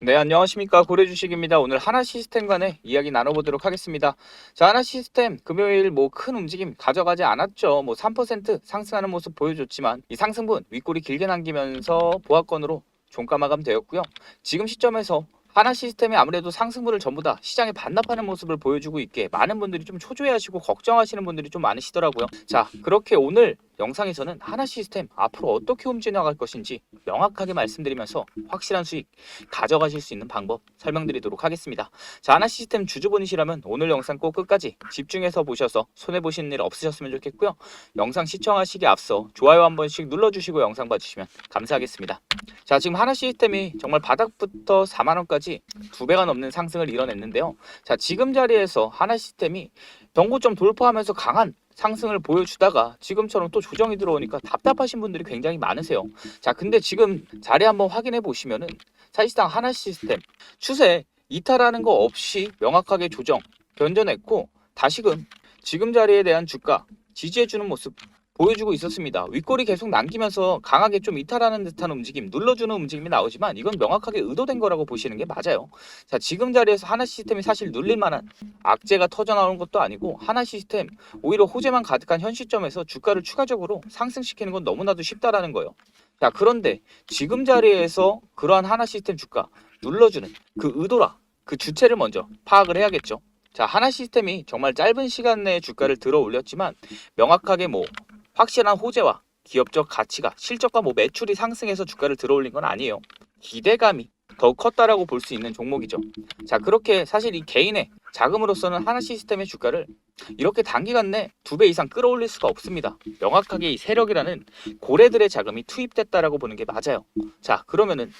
네, 안녕하십니까. 고래주식입니다. 오늘 하나 시스템 간의 이야기 나눠보도록 하겠습니다. 자, 하나 시스템 금요일 뭐 큰 움직임 가져가지 않았죠. 뭐 3% 상승하는 모습 보여줬지만 이 상승분 윗골이 길게 남기면서 보합권으로 종가 마감되었고요. 지금 시점에서 하나 시스템이 아무래도 상승분을 전부 다 시장에 반납하는 모습을 보여주고 있게 많은 분들이 좀 초조해하시고 걱정하시는 분들이 좀 많으시더라고요. 자, 그렇게 오늘 영상에서는 하나 시스템 앞으로 어떻게 움직여 나갈 것인지 명확하게 말씀드리면서 확실한 수익 가져가실 수 있는 방법 설명드리도록 하겠습니다. 자, 하나 시스템 주주분이시라면 오늘 영상 꼭 끝까지 집중해서 보셔서 손해 보시는 일 없으셨으면 좋겠고요. 영상 시청하시기 앞서 좋아요 한 번씩 눌러주시고 영상 봐주시면 감사하겠습니다. 자, 지금 하나 시스템이 정말 바닥부터 4만 원까지 두 배가 넘는 상승을 이뤄냈는데요. 자, 지금 자리에서 하나 시스템이 경고점 돌파하면서 강한 상승을 보여주다가 지금처럼 또 조정이 들어오니까 답답하신 분들이 굉장히 많으세요. 자, 근데 지금 자리 한번 확인해 보시면은 사실상 하나 시스템 추세 이탈하는 거 없이 명확하게 조정 견뎌냈고 다시금 지금 자리에 대한 주가 지지해주는 모습 보여주고 있었습니다. 윗골이 계속 남기면서 강하게 좀 이탈하는 듯한 움직임, 눌러주는 움직임이 나오지만 이건 명확하게 의도된 거라고 보시는 게 맞아요. 자, 지금 자리에서 하나 시스템이 사실 눌릴 만한 악재가 터져 나오는 것도 아니고 하나 시스템 오히려 호재만 가득한 현 시점에서 주가를 추가적으로 상승시키는 건 너무나도 쉽다라는 거예요. 자, 그런데 지금 자리에서 그러한 하나 시스템 주가 눌러주는 그 의도라, 그 주체를 먼저 파악을 해야겠죠. 자, 하나 시스템이 정말 짧은 시간 내에 주가를 들어 올렸지만 명확하게 뭐 확실한 호재와 기업적 가치가 실적과 뭐 매출이 상승해서 주가를 들어 올린 건 아니에요. 기대감이 더 컸다라고 볼 수 있는 종목이죠. 자, 그렇게 사실 이 개인의 자금으로서는 하나 시스템의 주가를 이렇게 단기간 내 두 배 이상 끌어올릴 수가 없습니다. 명확하게 이 세력이라는 고래들의 자금이 투입됐다라고 보는 게 맞아요. 자, 그러면은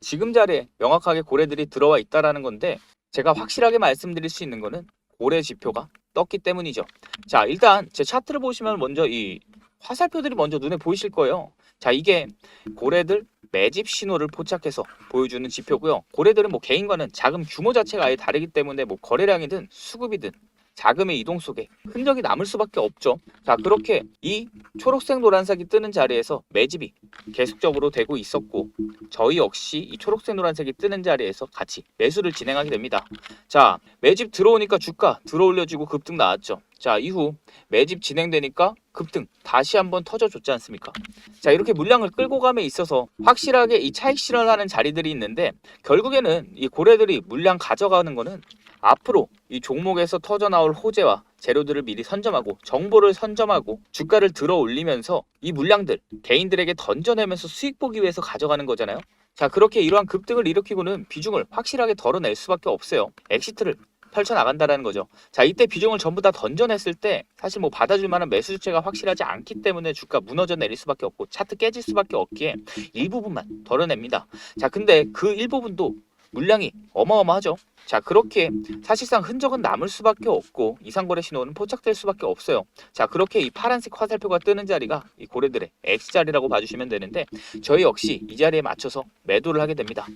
지금 자리에 명확하게 고래들이 들어와 있다라는 건데 제가 확실하게 말씀드릴 수 있는 거는 고래 지표가 떴기 때문이죠. 자, 일단 제 차트를 보시면 먼저 이 화살표들이 먼저 눈에 보이실 거예요. 자, 이게 고래들 매집 신호를 포착해서 보여주는 지표고요. 고래들은 뭐 개인과는 자금 규모 자체가 아예 다르기 때문에 뭐 거래량이든 수급이든 자금의 이동 속에 흔적이 남을 수밖에 없죠. 자, 그렇게 이 초록색 노란색이 뜨는 자리에서 매집이 계속적으로 되고 있었고 저희 역시 이 초록색 노란색이 뜨는 자리에서 같이 매수를 진행하게 됩니다. 자, 매집 들어오니까 주가 들어올려지고 급등 나왔죠. 자, 이후 매집 진행되니까 급등 다시 한번 터져줬지 않습니까? 자, 이렇게 물량을 끌고 감에 있어서 확실하게 이 차익 실현하는 자리들이 있는데 결국에는 이 고래들이 물량 가져가는 거는 앞으로 이 종목에서 터져 나올 호재와 재료들을 미리 선점하고 정보를 선점하고 주가를 들어 올리면서 이 물량들 개인들에게 던져내면서 수익 보기 위해서 가져가는 거잖아요. 자 그렇게 이러한 급등을 일으키고는 비중을 확실하게 덜어낼 수밖에 없어요. 엑시트를 펼쳐 나간다라는 거죠. 자 이때 비중을 전부 다 던져냈을 때 사실 뭐 받아줄 만한 매수 주체가 확실하지 않기 때문에 주가 무너져 내릴 수밖에 없고 차트 깨질 수밖에 없기에 일부분만 덜어냅니다. 자 근데 그 일부분도 물량이 어마어마하죠. 자 그렇게 사실상 흔적은 남을 수밖에 없고 이상거래 신호는 포착될 수밖에 없어요. 자 그렇게 이 파란색 화살표가 뜨는 자리가 이 고래들의 X 자리라고 봐주시면 되는데 저희 역시 이 자리에 맞춰서 매도를 하게 됩니다.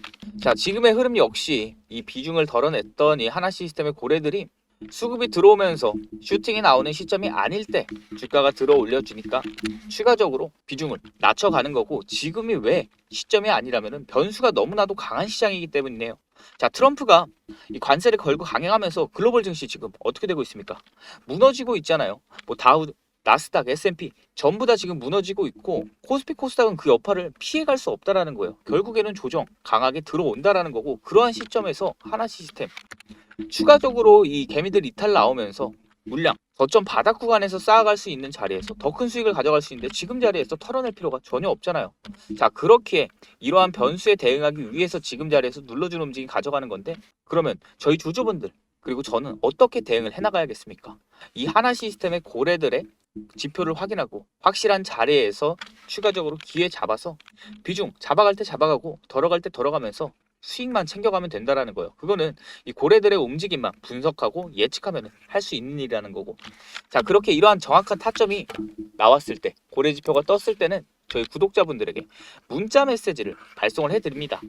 자 지금의 흐름 역시 이 비중을 덜어냈던 이 하나 시스템의 고래들이 수급이 들어오면서 슈팅이 나오는 시점이 아닐 때 주가가 들어 올려주니까 추가적으로 비중을 낮춰가는 거고 지금이 왜 시점이 아니라면 변수가 너무나도 강한 시장이기 때문이네요. 자 트럼프가 이 관세를 걸고 강행하면서 글로벌 증시 지금 어떻게 되고 있습니까? 무너지고 있잖아요. 뭐 다우 나스닥, S&P 전부 다 지금 무너지고 있고 코스피 코스닥은 그 여파를 피해갈 수 없다라는 거예요. 결국에는 조정 강하게 들어온다라는 거고 그러한 시점에서 하나 시스템 추가적으로 이 개미들 이탈 나오면서 물량 저점 바닥 구간에서 쌓아갈 수 있는 자리에서 더 큰 수익을 가져갈 수 있는데 지금 자리에서 털어낼 필요가 전혀 없잖아요. 자 그렇게 이러한 변수에 대응하기 위해서 지금 자리에서 눌러주는 움직임 가져가는 건데 그러면 저희 주주분들 그리고 저는 어떻게 대응을 해나가야겠습니까? 이 하나 시스템의 고래들의 지표를 확인하고 확실한 자리에서 추가적으로 기회 잡아서 비중 잡아갈 때 잡아가고 덜어갈 때 덜어가면서 수익만 챙겨가면 된다라는 거예요. 그거는 이 고래들의 움직임만 분석하고 예측하면 할 수 있는 일이라는 거고. 자, 그렇게 이러한 정확한 타점이 나왔을 때, 고래 지표가 떴을 때는 저희 구독자분들에게 문자 메시지를 발송을 해드립니다.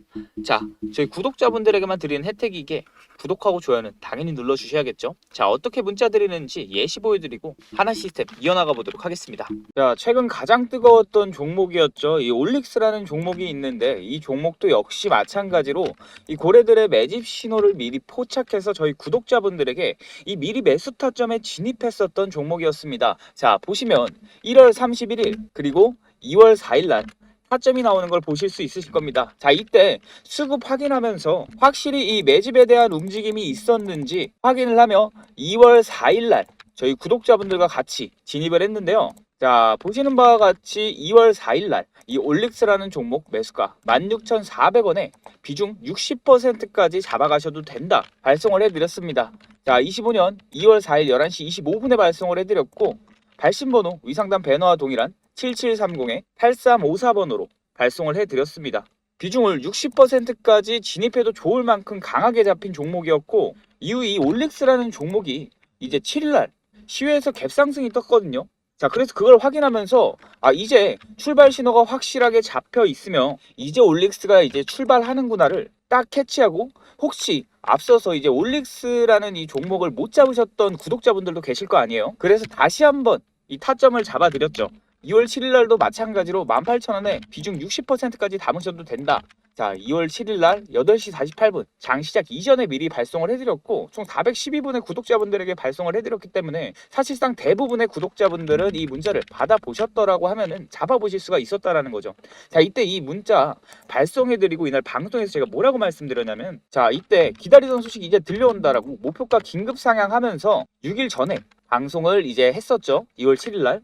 자, 저희 구독자분들에게만 드리는 혜택이 이게 구독하고 좋아요는 당연히 눌러주셔야겠죠. 자, 어떻게 문자 드리는지 예시 보여드리고 하나 시스템 이어나가 보도록 하겠습니다. 자, 최근 가장 뜨거웠던 종목이었죠. 이 올릭스라는 종목이 있는데 이 종목도 역시 마찬가지로 이 고래들의 매집 신호를 미리 포착해서 저희 구독자분들에게 이 미리 매수 타점에 진입했었던 종목이었습니다. 자, 보시면 1월 31일 그리고 2월 4일 날 타점이 나오는 걸 보실 수 있으실 겁니다. 자, 이때 수급 확인하면서 확실히 이 매집에 대한 움직임이 있었는지 확인을 하며 2월 4일 날 저희 구독자분들과 같이 진입을 했는데요. 자, 보시는 바와 같이 2월 4일 날 이 올릭스라는 종목 매수가 16,400원에 비중 60%까지 잡아가셔도 된다. 발송을 해드렸습니다. 자, 25년 2월 4일 11시 25분에 발송을 해드렸고 발신번호 위상단 배너와 동일한 7730에 8354번으로 발송을 해드렸습니다. 비중을 60%까지 진입해도 좋을 만큼 강하게 잡힌 종목이었고 이후 이 올릭스라는 종목이 이제 7일날 시외에서 갭상승이 떴거든요. 자, 그래서 그걸 확인하면서 아 이제 출발 신호가 확실하게 잡혀 있으며 이제 올릭스가 이제 출발하는구나를 딱 캐치하고 혹시 앞서서 이제 올릭스라는 이 종목을 못 잡으셨던 구독자분들도 계실 거 아니에요? 그래서 다시 한번 이 타점을 잡아드렸죠. 2월 7일 날도 마찬가지로 18,000원에 비중 60%까지 담으셔도 된다. 자, 2월 7일 날 8시 48분 장 시작 이전에 미리 발송을 해드렸고 총 412분의 구독자분들에게 발송을 해드렸기 때문에 사실상 대부분의 구독자분들은 이 문자를 받아보셨더라고 하면은 잡아보실 수가 있었다라는 거죠. 자, 이때 이 문자 발송해드리고 이날 방송에서 제가 뭐라고 말씀드렸냐면 자, 이때 기다리던 소식이 이제 들려온다라고 목표가 긴급 상향하면서 6일 전에 방송을 이제 했었죠. 2월 7일 날.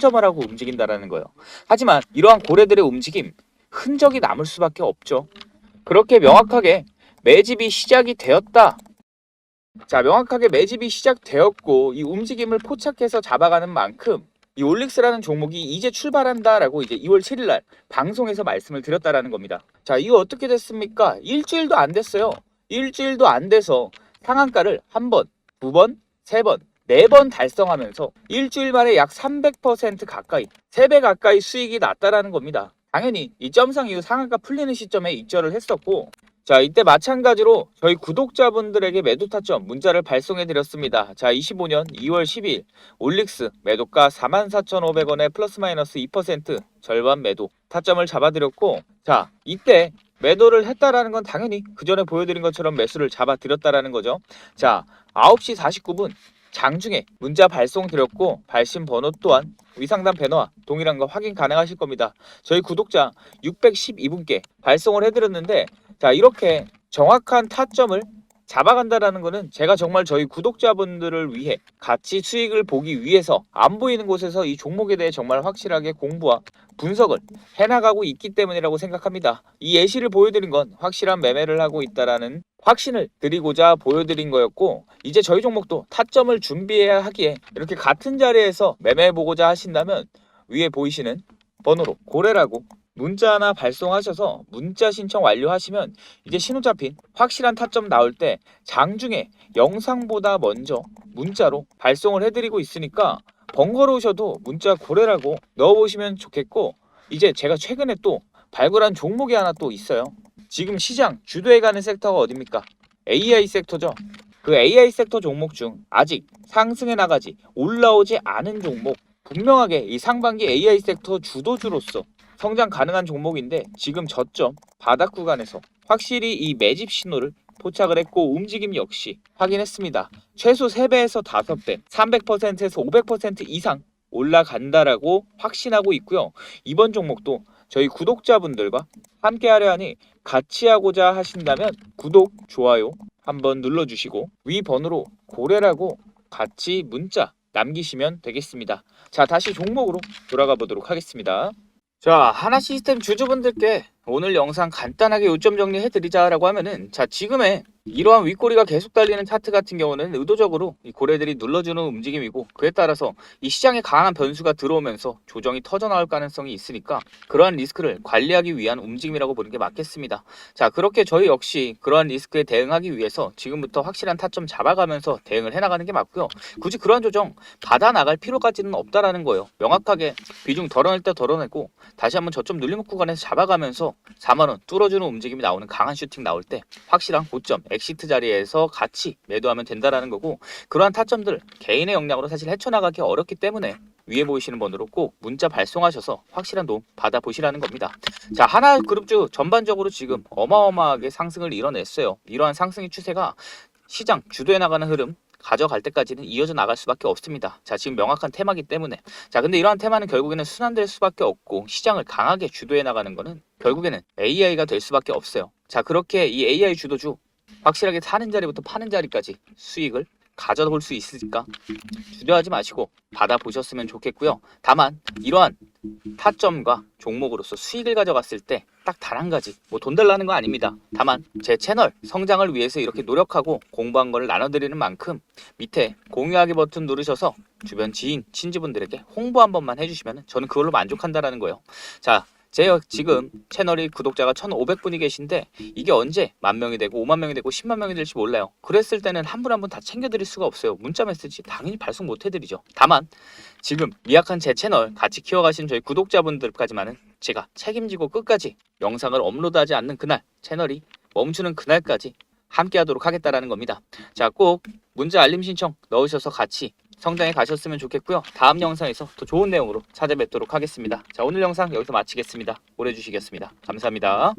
점을 하고 움직인다라는 거예요. 하지만 이러한 고래들의 움직임 흔적이 남을 수밖에 없죠. 그렇게 명확하게 매집이 시작이 되었다. 자, 명확하게 매집이 시작되었고 이 움직임을 포착해서 잡아가는 만큼 이 올릭스라는 종목이 이제 출발한다라고 이제 2월 7일 날 방송에서 말씀을 드렸다라는 겁니다. 자, 이거 어떻게 됐습니까? 일주일도 안 됐어요. 일주일도 안 돼서 상한가를 한 번, 두 번, 세 번, 네 번 달성하면서 일주일 만에 약 300% 가까이, 3배 가까이 수익이 났다라는 겁니다. 당연히 이 점상 이후 상한가 풀리는 시점에 입절을 했었고 자 이때 마찬가지로 저희 구독자분들에게 매도 타점 문자를 발송해 드렸습니다. 자 25년 2월 10일 올릭스 매도가 44,500원에 플러스 마이너스 2% 절반 매도 타점을 잡아드렸고 자 이때 매도를 했다라는 건 당연히 그 전에 보여드린 것처럼 매수를 잡아드렸다라는 거죠. 자 9시 49분 장중에 문자 발송 드렸고 발신 번호 또한 위상단 배너와 동일한 거 확인 가능하실 겁니다. 저희 구독자 612분께 발송을 해드렸는데 자 이렇게 정확한 타점을 잡아간다라는 거는 제가 정말 저희 구독자분들을 위해 같이 수익을 보기 위해서 안 보이는 곳에서 이 종목에 대해 정말 확실하게 공부와 분석을 해나가고 있기 때문이라고 생각합니다. 이 예시를 보여드린 건 확실한 매매를 하고 있다라는 확신을 드리고자 보여드린 거였고 이제 저희 종목도 타점을 준비해야 하기에 이렇게 같은 자리에서 매매해보고자 하신다면 위에 보이시는 번호로 고래라고 문자 하나 발송하셔서 문자 신청 완료하시면 이제 신호 잡힌 확실한 타점 나올 때 장중에 영상보다 먼저 문자로 발송을 해드리고 있으니까 번거로우셔도 문자 고래라고 넣어보시면 좋겠고 이제 제가 최근에 또 발굴한 종목이 하나 또 있어요. 지금 시장 주도해가는 섹터가 어딥니까? AI 섹터죠. 그 AI 섹터 종목 중 아직 상승해 나가지 올라오지 않은 종목 분명하게 이 상반기 AI 섹터 주도주로서 성장 가능한 종목인데 지금 저점 바닥 구간에서 확실히 이 매집 신호를 포착을 했고 움직임 역시 확인했습니다. 최소 3배에서 5배, 300%에서 500% 이상 올라간다라고 확신하고 있고요. 이번 종목도 저희 구독자분들과 함께 하려 하니 같이 하고자 하신다면 구독, 좋아요 한번 눌러주시고 위 번호로 고래라고 같이 문자 남기시면 되겠습니다. 자 다시 종목으로 돌아가 보도록 하겠습니다. 자 하나 시스템 주주분들께 오늘 영상 간단하게 요점 정리해 드리자라고 하면은 자 지금의 이러한 윗꼬리가 계속 달리는 차트 같은 경우는 의도적으로 이 고래들이 눌러주는 움직임이고 그에 따라서 이 시장에 강한 변수가 들어오면서 조정이 터져 나올 가능성이 있으니까 그러한 리스크를 관리하기 위한 움직임이라고 보는 게 맞겠습니다. 자 그렇게 저희 역시 그러한 리스크에 대응하기 위해서 지금부터 확실한 타점 잡아가면서 대응을 해나가는 게 맞고요. 굳이 그러한 조정 받아 나갈 필요까지는 없다라는 거예요. 명확하게 비중 덜어낼 때 덜어내고 다시 한번 저점 눌림목 구간에서 잡아가면서 4만 원 뚫어주는 움직임이 나오는 강한 슈팅 나올 때 확실한 고점 엑시트 자리에서 같이 매도하면 된다라는 거고 그러한 타점들 개인의 역량으로 사실 헤쳐나가기 어렵기 때문에 위에 보이시는 번호로 꼭 문자 발송하셔서 확실한 도움 받아보시라는 겁니다. 자 하나 그룹주 전반적으로 지금 어마어마하게 상승을 이뤄냈어요. 이러한 상승의 추세가 시장 주도해 나가는 흐름 가져갈 때까지는 이어져 나갈 수밖에 없습니다. 자, 지금 명확한 테마기 때문에. 자, 근데 이러한 테마는 결국에는 순환될 수밖에 없고 시장을 강하게 주도해 나가는 거는 결국에는 AI가 될 수밖에 없어요. 자, 그렇게 이 AI 주도주 확실하게 사는 자리부터 파는 자리까지 수익을 가져올 수 있을까? 주저하지 마시고 받아보셨으면 좋겠고요. 다만 이러한 타점과 종목으로서 수익을 가져갔을 때 딱 단 한 가지 뭐 돈 달라는 거 아닙니다. 다만 제 채널 성장을 위해서 이렇게 노력하고 공부한 거를 나눠드리는 만큼 밑에 공유하기 버튼 누르셔서 주변 지인 친지분들에게 홍보 한 번만 해주시면 저는 그걸로 만족한다라는 거예요. 자. 제 지금 채널이 구독자가 1,500분이 계신데 이게 언제 만 명이 되고 5만 명이 되고 10만 명이 될지 몰라요. 그랬을 때는 한 분 한 분 다 챙겨드릴 수가 없어요. 문자 메시지 당연히 발송 못 해드리죠. 다만 지금 미약한 제 채널 같이 키워가신 저희 구독자분들까지만은 제가 책임지고 끝까지 영상을 업로드하지 않는 그날 채널이 멈추는 그날까지 함께 하도록 하겠다라는 겁니다. 자, 꼭 문자 알림 신청 넣으셔서 같이 성장해 가셨으면 좋겠고요. 다음 영상에서 더 좋은 내용으로 찾아뵙도록 하겠습니다. 자, 오늘 영상 여기서 마치겠습니다. 오래 주시겠습니다. 감사합니다.